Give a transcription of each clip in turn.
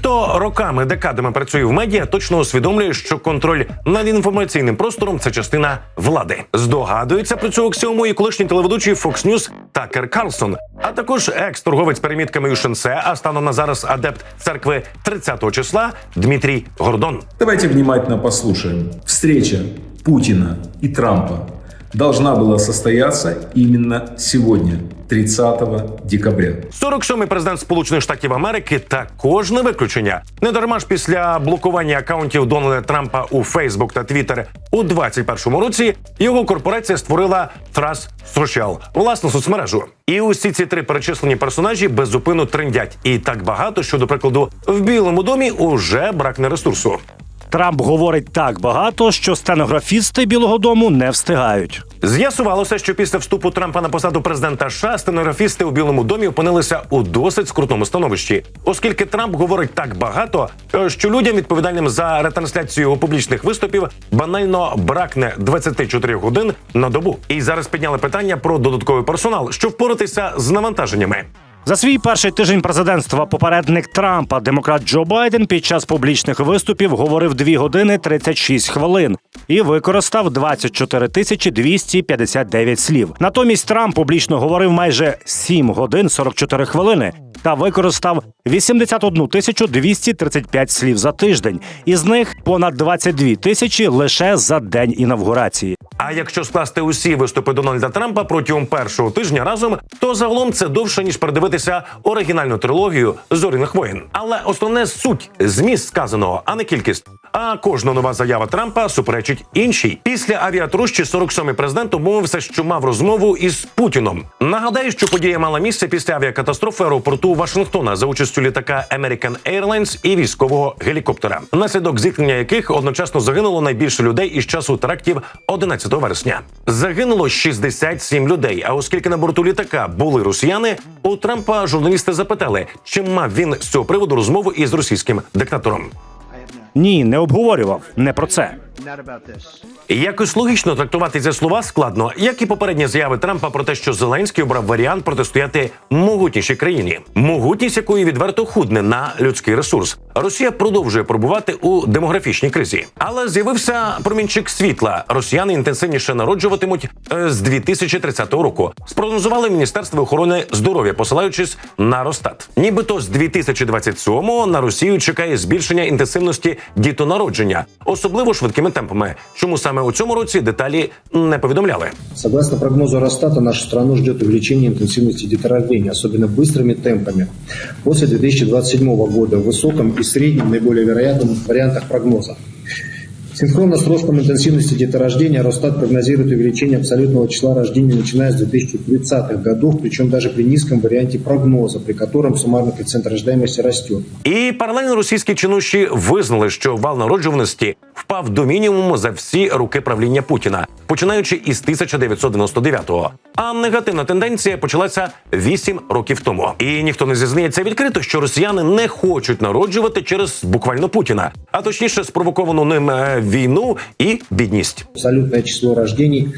хто роками декадами працює в медіа, точно усвідомлює, що контроль над інформаційним простором це частина влади. Здогадується про цю аксіому і колишній телеведучий Fox News Такер Карлсон, а також екс-торговець перемітками Юшенсе, а станом на зараз адепт церкви 30-го числа Дмитрій Гордон. Давайте внимательно послушаем. Встреча Путина и Трампа должна была состояться именно сегодня, 30 декабря. 47-й президент Сполучених Штатів Америки також не виключення. Не дарма ж після блокування акаунтів Дональда Трампа у Фейсбук та Твіттер у 21-му році його корпорація створила Trust Social, власну соцмережу. І усі ці три перечислені персонажі беззупину трендять. І так багато, що, до прикладу, в Білому домі уже бракне ресурсу. Трамп говорить так багато, що стенографісти Білого Дому не встигають. З'ясувалося, що після вступу Трампа на посаду президента США стенографісти у Білому домі опинилися у досить скрутному становищі, оскільки Трамп говорить так багато, е, що людям, відповідальним за ретрансляцію його публічних виступів, банально бракне 24 годин на добу. І зараз підняли питання про додатковий персонал, щоб впоратися з навантаженнями. За свій перший тиждень президентства попередник Трампа, демократ Джо Байден, під час публічних виступів говорив 2 години 36 хвилин і використав 24 тисячі 259 слів. Натомість Трамп публічно говорив майже 7 годин 44 хвилини та використав 81 тисячу 235 слів за тиждень. Із них понад 22 тисячі лише за день інавгурації. А якщо скласти усі виступи Дональда Трампа протягом першого тижня разом, то загалом це довше ніж передивитися оригінальну трилогію зоряних воїн. Але основне суть зміст сказаного, а не кількість. А кожна нова заява Трампа суперечить іншій. Після авіатрощі 47-й президент обмовився, що мав розмову із Путіном. Нагадаю, що подія мала місце після авіакатастрофи аеропорту Вашингтона за участю літака American Airlines і військового гелікоптера, наслідок зіткнення яких одночасно загинуло найбільше людей із часу терактів 11 вересня. Загинуло 67 людей. А оскільки на борту літака були росіяни, у Трампа журналісти запитали, чи мав він з цього приводу розмову із російським диктатором. Ні, не обговорював. Не про це. Якось логічно трактувати ці слова складно, як і попередні заяви Трампа про те, що Зеленський обрав варіант протистояти могутнішій країні, могутність якої відверто худне на людський ресурс. Росія продовжує пробувати у демографічній кризі, але з'явився промінчик світла. Росіяни інтенсивніше народжуватимуть е, з 2030 року. Спрогнозували Міністерство охорони здоров'я, посилаючись на Росстат. Нібито з 2027-го на Росію чекає збільшення інтенсивності дітонародження, особливо швидкими темпами. Чому саме у цьому році деталі не повідомляли. Согласно прогнозу Росстата, нашу страну ждет увеличение интенсивности деторождения, особенно быстрыми темпами. После 2027 года в высоком и среднем наиболее вероятном вариантах прогноза. Синхронно с ростом интенсивности деторождения Росстат прогнозирует увеличение абсолютного числа рождений начиная с 2030-х годов, причем даже при низком варианте прогноза, при котором суммарный коэффициент рождаемости растет. І паралельно російські чинуші визнали, що вал народжуваності впав до мінімуму за всі роки правління Путіна, починаючи із 1999-го. А негативна тенденція почалася 8 років тому. І ніхто не зізнається відкрито, що росіяни не хочуть народжувати через буквально Путіна, а точніше спровоковану ним е, війну і бідність. Абсолютне число рождений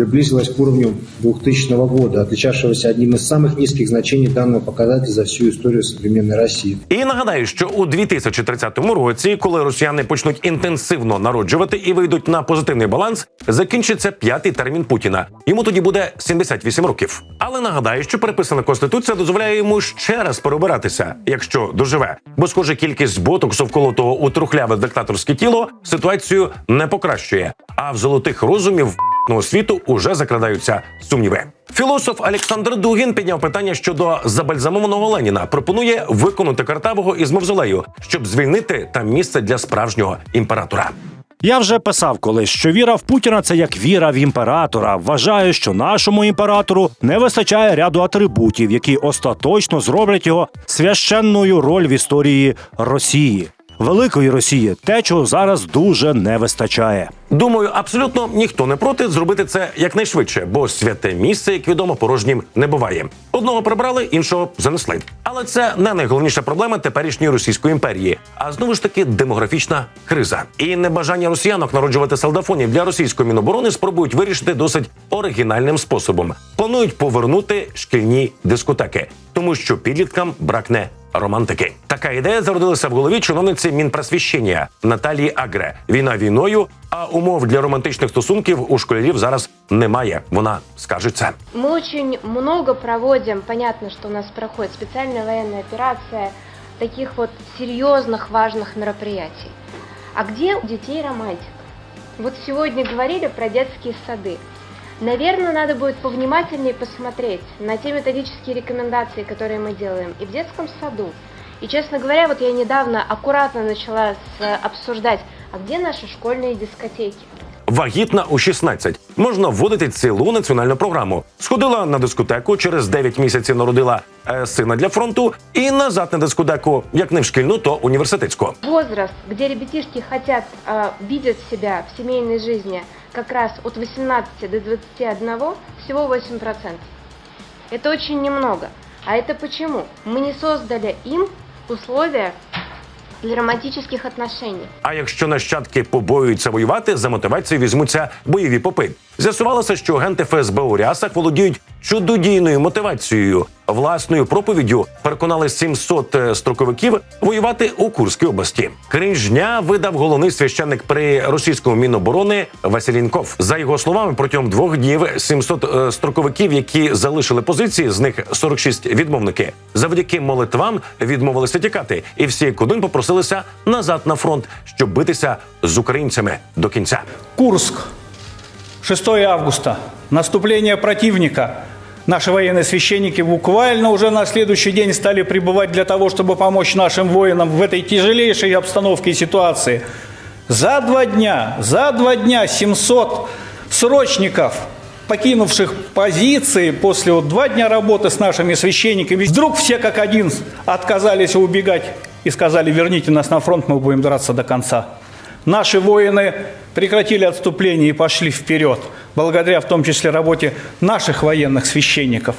приблизилось к уровню 2000 года, отличавшегося одним из самых низких значений данного показателя за всю историю современной России. І нагадаю, що у 2030 році, коли росіяни почнуть інтенсивно народжувати і вийдуть на позитивний баланс, закінчиться п'ятий термін Путіна. Йому тоді буде 78 років. Але нагадаю, що переписана конституція дозволяє йому ще раз переобиратися, якщо доживе. Бо, схоже, кількість ботоксу вколотого у трухляве диктаторське тіло ситуацію не покращує. А в золотих розумів світу уже закрадаються сумніви. Філософ Олександр Дугін підняв питання щодо забальзамованого Леніна. Пропонує виконати картавого із мавзолею, щоб звільнити там місце для справжнього імператора. Я вже писав колись, що віра в Путіна це як віра в імператора. Вважаю, що нашому імператору не вистачає ряду атрибутів, які остаточно зроблять його священною роль в історії Росії. Великої Росії, те, чого зараз дуже не вистачає. Думаю, абсолютно ніхто не проти зробити це якнайшвидше, бо святе місце, як відомо, порожнім не буває. Одного прибрали, іншого занесли. Але це не найголовніша проблема теперішньої російської імперії, а знову ж таки демографічна криза. І небажання росіянок народжувати солдафонів для російської міноборони спробують вирішити досить оригінальним способом. Планують повернути шкільні дискотеки, тому що підліткам бракне романтики. Така ідея зародилася в голові чиновниці Мінпросвіщення Наталії Агре. Війна війною, а умов для романтичних стосунків у школярів зараз немає. Вона скаже це. Мы очень много проводим, понятно, что у нас проходит специальная военная операция, таких вот серьезных, важных мероприятий. А где у детей романтика? Вот сегодня говорили про детские сады. Наверное, надо будет повнимательнее посмотреть на те методические рекомендации, которые мы делаем и в детском саду. И, честно говоря, вот я недавно аккуратно начала с- обсуждать, а где наши школьные дискотеки? Вагітна у 16. Можна вводити цілу національну програму. Сходила на дискотеку, через 9 місяців народила е, сина для фронту і назад на дискотеку, як не в шкільну, то університетську. возраст, где ребятишки хотят, э, видят себя в семейной жизни как раз от 18 до 21, всего 8%. Это очень немного. А это почему? Мы не создали им условия для романтичних отношений. А якщо нащадки побоюються воювати, за мотивацію візьмуться бойові попи. З'ясувалося, що агенти ФСБ у рясах володіють чудодійною мотивацією. Власною проповіддю переконали 700 строковиків воювати у Курській області. Кринжня видав головний священник при російському міноборони Василінков. За його словами, протягом двох днів 700 е, строковиків, які залишили позиції, з них 46 відмовники, завдяки молитвам відмовилися тікати, і всі як один попросилися назад на фронт, щоб битися з українцями до кінця. Курск, 6 августа, наступление противника. Наши военные священники буквально уже на следующий день стали прибывать для того, чтобы помочь нашим воинам в этой тяжелейшей обстановке и ситуации. За два дня, за два дня 700 срочников, покинувших позиции после вот два дня работы с нашими священниками, вдруг все как один отказались убегать и сказали, верните нас на фронт, мы будем драться до конца. Наши воины прекратили отступление и пошли вперед, благодаря в том числе работе наших военных священников.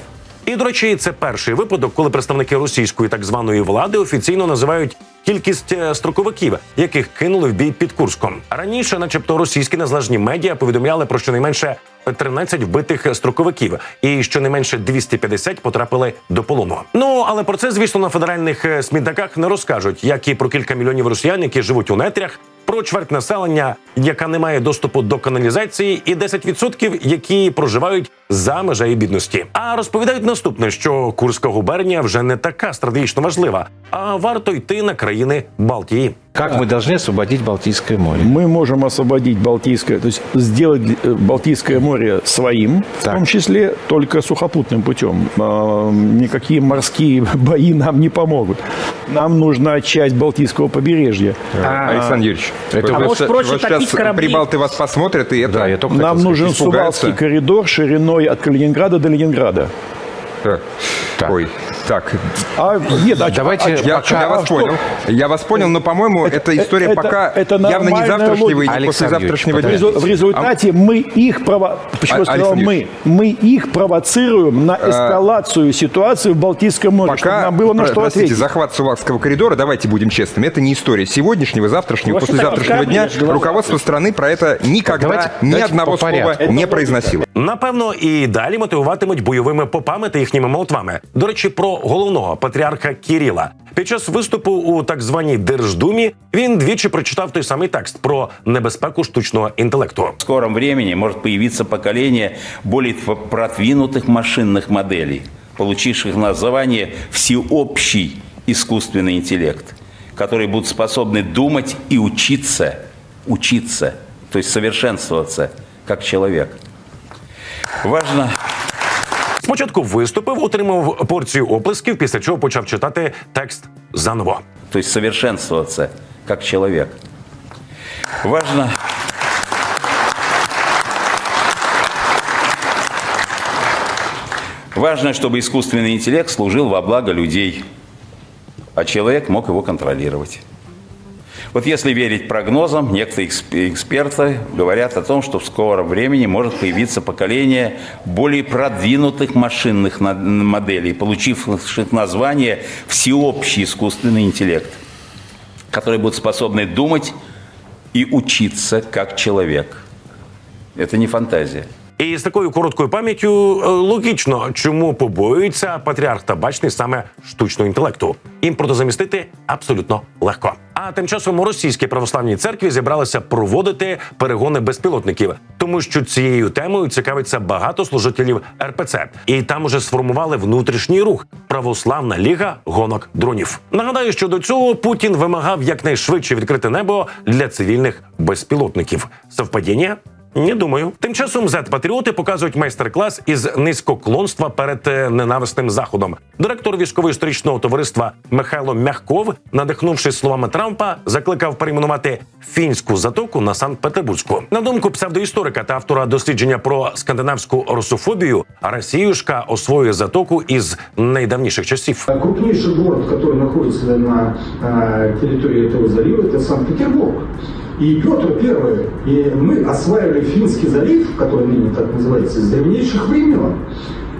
І до речі, це перший випадок, коли представники російської так званої влади офіційно називають кількість е, строковиків, яких кинули в бій під Курском. Раніше, начебто, російські незалежні медіа повідомляли про щонайменше 13 вбитих строковиків, і щонайменше 250 потрапили до полону. Ну але про це, звісно, на федеральних е, смітниках не розкажуть, як і про кілька мільйонів росіян, які живуть у нетрях. Про чверть населення, яка не має доступу до каналізації, і 10%, які проживають за межею бідності. А розповідають наступне, що Курська губернія вже не така стратегічно важлива, а варто йти на країни Балтії. Как мы должны освободить Балтийское море? Мы можем освободить Балтийское, то есть сделать э, Балтийское море своим, в Так. том числе только сухопутным путем. А, Никакие морские бои нам не помогут. Нам нужна часть Балтийского побережья. Александр Юрьевич, Это вы- вы- вы может, проще щас корабли? прибалты вас посмотрят, и это... Да, я только Нам хотел нужен испугаются. Сувалский коридор шириной от Калининграда до Ленинграда. Так. Так. Ой, так, А, нет, а- Давайте- а- я, а- я а вас что? понял. Я вас понял, но, по-моему, эта история это- пока это явно не нормальная завтрашнего и логика. не Александр послезавтрашнего В, Юрьевич, дня. резу- в результате мы их прово... Почему я А- сказал Александр мы? Мы их провоцируем на эскалацию ситуации в Балтийском море, чтобы Пока, нам было на про- что простите, ответить. захват Сувалского коридора, давайте будем честными, это не история сегодняшнего, завтрашнего, Вообще послезавтрашнего так, дня. корабли, я же Руководство страны про это никогда Давайте- ни давайте одного по слова порядку. не произносило. Напевно, і далі мотивуватимуть бойовими попами та їхніми молотвами. До речі, про головного патріарха Кіріла. Під час виступу у так званій Держдумі він двічі прочитав той самий текст про небезпеку штучного інтелекту. В скором времени может появиться поколение более п- продвинутых машинных моделей, получивших название всеобщий искусственный интеллект, которые будут способны думать и учиться, учиться, то есть совершенствоваться как человек. Важно Спочатку виступив, отримав порцію оплесків, після чого почав читати текст заново. то есть совершенствоваться как человек. Важно Важно, чтобы искусственный интеллект служил во благо людей, а человек мог его контролировать. Вот если верить прогнозам, некоторые эксп- эксперты говорят о том, что в скором времени может появиться поколение более продвинутых машинных моделей, получивших название всеобщий искусственный интеллект, которые будут способны думать и учиться как человек. Это не фантазия. І з такою короткою пам'яттю е, логічно, чому побоюється патріарх табачний саме штучного інтелекту. Імпортозамістити абсолютно легко. А тим часом у російській православній церкві зібралися проводити перегони безпілотників, тому що цією темою цікавиться багато служителів РПЦ, і там уже сформували внутрішній рух православна ліга гонок дронів. Нагадаю, що до цього Путін вимагав якнайшвидше відкрити небо для цивільних безпілотників. Совпадіння? Не думаю. Тим часом зет-патріоти показують майстер-клас із низькоклонства перед е, ненависним заходом. Директор військово-історичного товариства Михайло Мягков, надихнувшись словами Трампа, закликав перейменувати фінську затоку на Санкт-Петербурзьку. На думку псевдоісторика та автора дослідження про скандинавську русофобію, Росіюшка освоює затоку із найдавніших часів. Крупнейший город, который находится на э, территории этого залива, это Санкт-Петербург. И Петр I, и мы осваивали Финский залив, который ныне так называется, с древнейших времен.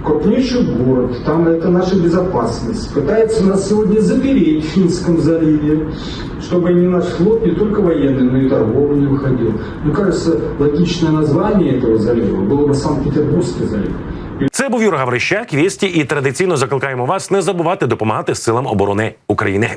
Крупнейший город, там это наша безопасность. Пытается нас сегодня запереть в Финском заливе, чтобы не наш флот не только военный, но и торговый не выходил. Мне кажется, логичное название этого залива было бы Санкт-Петербургский залив. Це був Юра Гаврищак. Вісті і традиційно закликаємо вас не забувати допомагати силам оборони України.